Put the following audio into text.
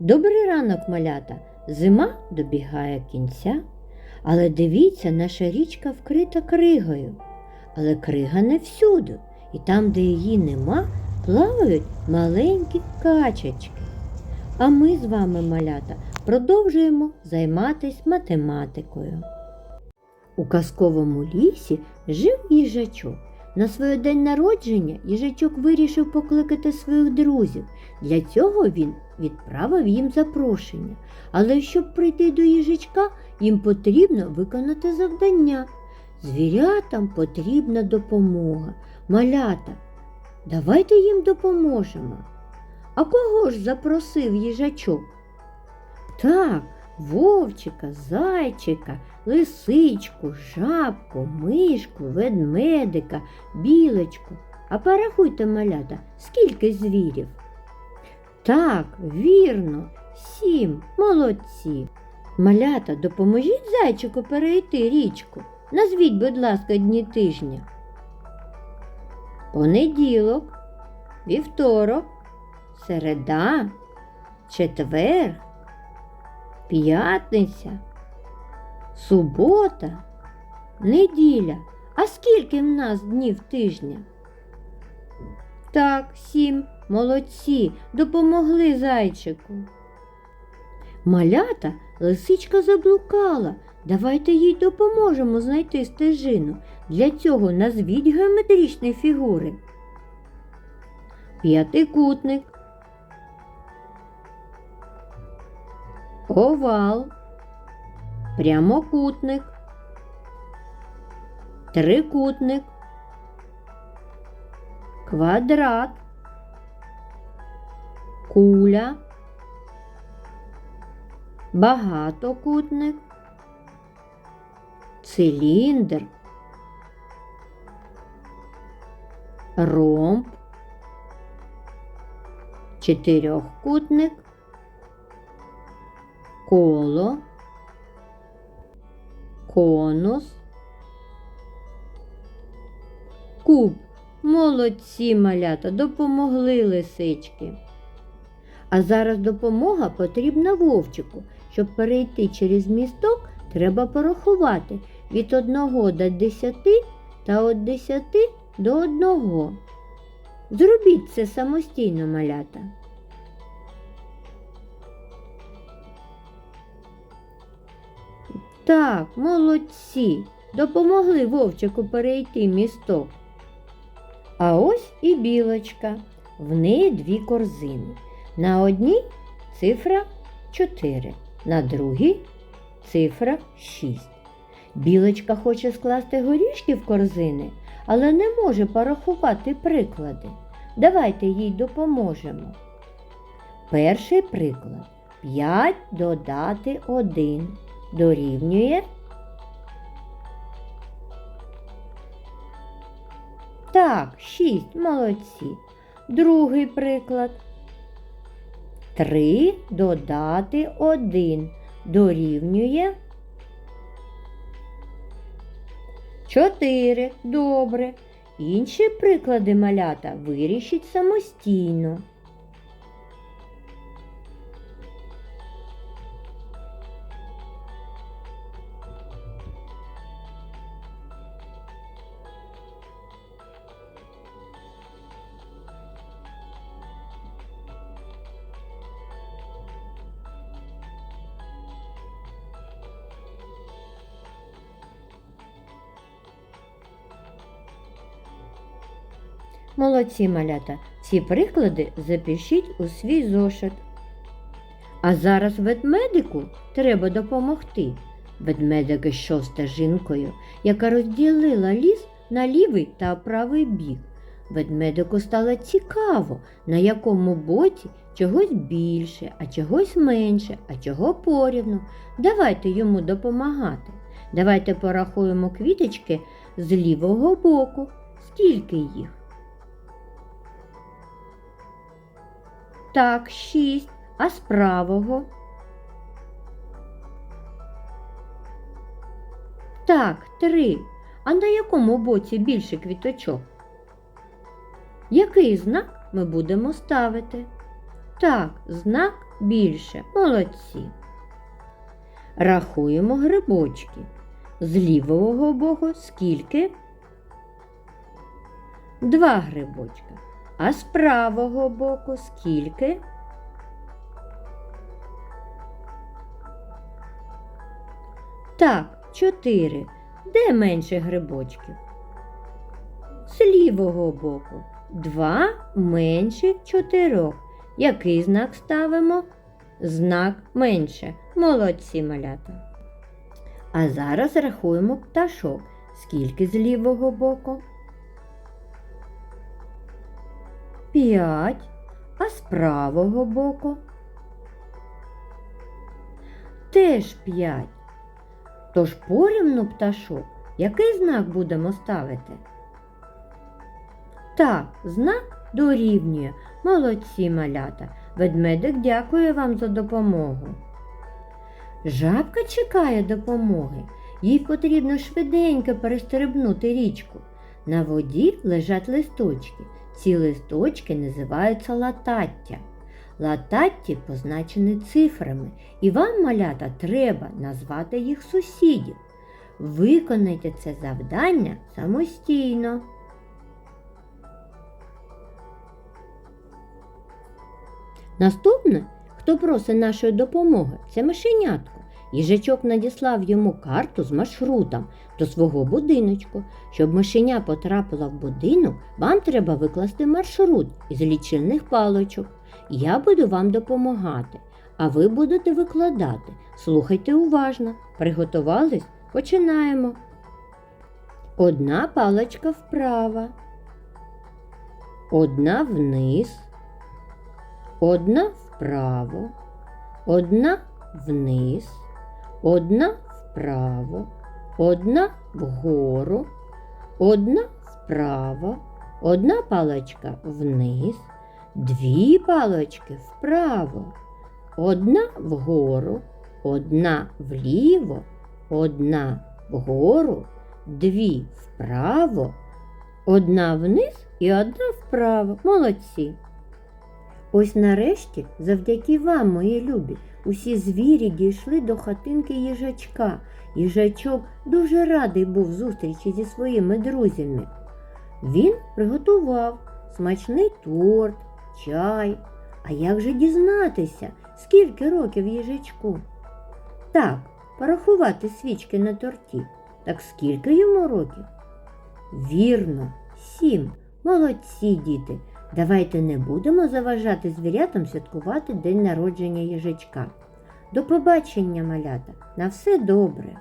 Добрий ранок, малята. Зима добігає кінця, але дивіться, наша річка вкрита кригою. Але крига не всюди, і там, де її нема, плавають маленькі качечки. А ми з вами, малята, продовжуємо займатися математикою. У казковому лісі жив їжачок. На своє день народження їжачок вирішив покликати своїх друзів. Для цього він відправив їм запрошення. Але щоб прийти до їжачка, їм потрібно виконати завдання. Звірятам потрібна допомога. Малята, давайте їм допоможемо. А кого ж запросив їжачок? Так, вовчика, зайчика, лисичку, жабку, мишку, ведмедика, білочку. А порахуйте, малята, скільки звірів? Так, вірно, сім, молодці. Малята, допоможіть зайчику перейти річку. Назвіть, будь ласка, дні тижня. Понеділок, вівторок, середа, четвер, п'ятниця, субота, неділя. А скільки в нас днів тижня? Так, сім. Молодці, допомогли зайчику. Малята лисичка заблукала. Давайте їй допоможемо знайти стежину. Для цього назвіть геометричні фігури. П'ятикутник, овал, прямокутник, трикутник, квадрат, куля, багатокутник, циліндр, ромб, чотирьохкутник, коло, конус, куб. Молодці малята, допомогли лисички. А зараз допомога потрібна вовчику. Щоб перейти через місток, треба порахувати від 1 до 10 та від 10 до 1. Зробіть це самостійно, малята. Так, молодці. Допомогли вовчику перейти місток. А ось і білочка. В неї дві корзини. На одній цифра 4, на другій цифра 6. Білочка хоче скласти горішки в корзини, але не може порахувати приклади. Давайте їй допоможемо. Перший приклад. 5 додати 1 дорівнює. Так, 6, молодці. Другий приклад. 3 додати 1 дорівнює 4. Добре. Інші приклади малята вирішіть самостійно. Молодці малята, ці приклади запишіть у свій зошит. А зараз ведмедику треба допомогти. Ведмедик ішов стежинкою, яка розділила ліс на лівий та правий бік. Ведмедику стало цікаво, на якому боці чогось більше, а чогось менше, а чого порівну. Давайте йому допомагати. Давайте порахуємо квіточки з лівого боку. Скільки їх? Так, шість. А з правого? Так, три. А на якому боці більше квіточок? Який знак ми будемо ставити? Так, знак більше. Молодці. Рахуємо грибочки. З лівого боку скільки? Два грибочка. А з правого боку скільки? Так, чотири. Де менше грибочків? З лівого боку. Два менше чотирьох. Який знак ставимо? Знак менше. Молодці малята. А зараз рахуємо пташок. Скільки з лівого боку? П'ять. А з правого боку? Теж п'ять. Тож порівну пташок, який знак будемо ставити? Так, знак дорівнює. Молодці малята. Ведмедик дякує вам за допомогу. Жабка чекає допомоги. Їй потрібно швиденько перестрибнути річку. На воді лежать листочки. Ці листочки називаються латаття. Лататті позначені цифрами, і вам, малята, треба назвати їх сусідів. Виконайте це завдання самостійно. Наступне, хто просить нашої допомоги, це мишенятко. Їжачок надіслав йому карту з маршрутом до свого будиночку. Щоб мишеня потрапила в будинок, вам треба викласти маршрут із лічильних паличок. Я буду вам допомагати, а ви будете викладати. Слухайте уважно. Приготувались? Починаємо. Одна паличка вправо, одна вниз, одна вправо, одна вниз, одна вправо, одна вгору, одна вправо, одна паличка вниз, дві палички вправо, одна вгору, одна вліво, одна вгору, дві вправо, одна вниз і одна вправо. Молодці. Ось нарешті, завдяки вам, мої любі, усі звірі дійшли до хатинки їжачка. Їжачок дуже радий був зустрічі зі своїми друзями. Він приготував смачний торт, чай. А як же дізнатися, скільки років їжачку? Так, порахувати свічки на торті. Так скільки йому років? Вірно, сім. Молодці діти. Давайте не будемо заважати звірятам святкувати день народження їжачка. До побачення, малята, на все добре!